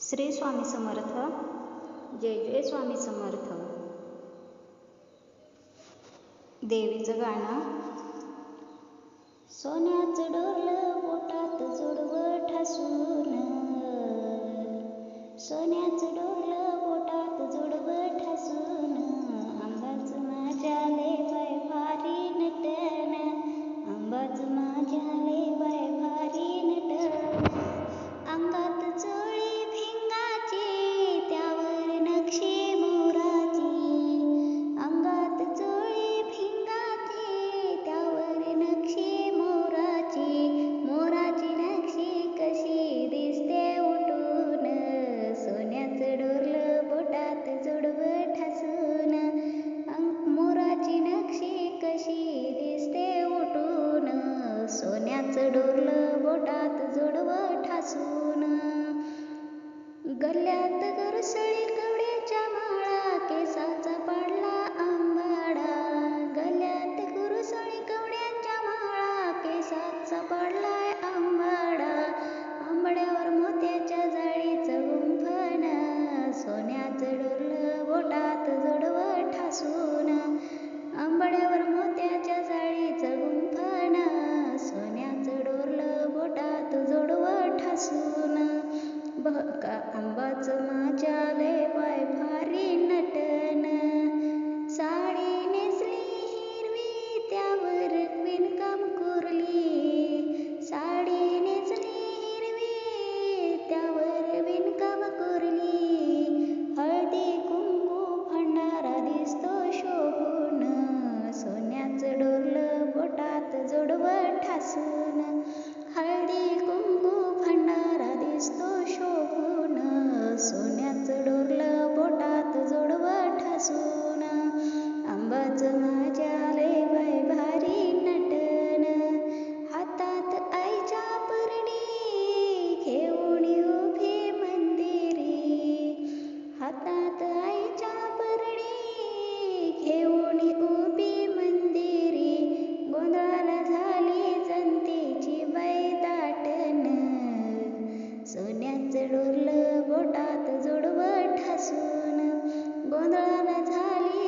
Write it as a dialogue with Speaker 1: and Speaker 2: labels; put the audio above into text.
Speaker 1: श्री स्वामी समर्थ. जय जय स्वामी समर्थ. देवीचं गाणं सोन्याचं डोरलं पोटात जुडवं ठासून. सोन्याचं डोर सोन्याचं डोरलं बोटात जोडव ठासून. गल्ल्यात गरसळी कवड्याच्या सुन बका आंबाच माझ्या लय भारी नट सोन्याचं डोरलं बोटात जोडवं ठासून. गोंधळाला झाली